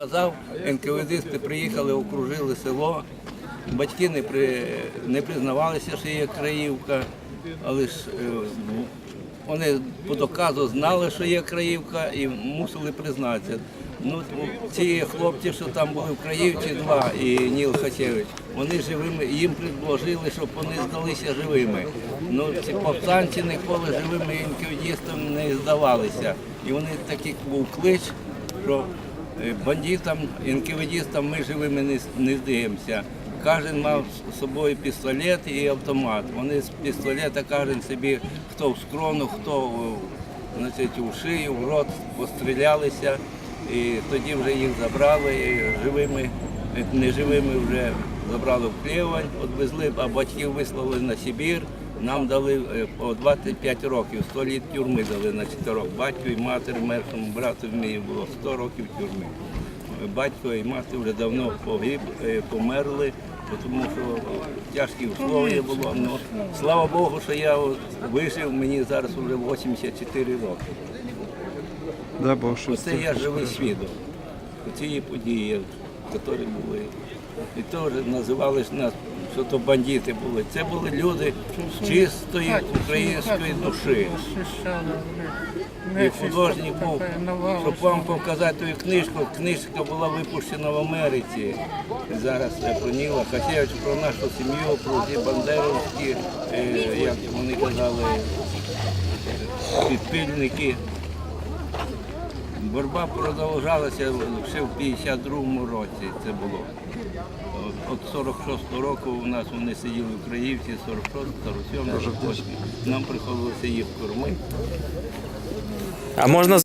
Казав, НКВДисти приїхали, окружили село. Батьки не, при, не признавалися, що є краївка, але ж е, вони по доказу знали, що є краївка і мусили признатися. Ну, ці хлопці, що там були в Краївці, два і Ніл Хасєвич, вони живими, їм предложили, щоб вони здалися живими. Ну, ці повстанці ніколи живими інквідістам не здавалися. І вони такий був клич, що Бандитам, НКВДистам ми живими не, не здаємося. Кожен мав з собою пістолет і автомат. Вони з пістолета кожен собі хто в скрону, хто значить, у шию, в рот пострілялися. І тоді вже їх забрали і живими, е, неживими вже забрали в Клєвань, відвезли, а батьків вислали на Сибір. Нам дали е, по 25 років, 100 літ тюрми дали на чотирьох. Батько і матір, мершому брату мені було 100 років тюрми. Е, Батько і мати вже давно погиб, е, померли, тому що тяжкі условия було. Ну, слава Богу, що я вижив, мені зараз вже 84 роки. Дай Бог, що Оце я живий свідок цієї події, які були. І теж називали ж нас, що то бандити були. Це були люди чистої української душі. І художник був, щоб вам показати ту книжку, книжка була випущена в Америці. Зараз про Ніла Хасєвич, про нашу сім'ю, про ті бандерівські, е, як вони казали, підпільники. Боротьба продовжалася ще в 52-му році. Це було. От 46-го року у нас вони сиділи в Краївці, 46 47 48 Нам приходилося їх кормити. А можна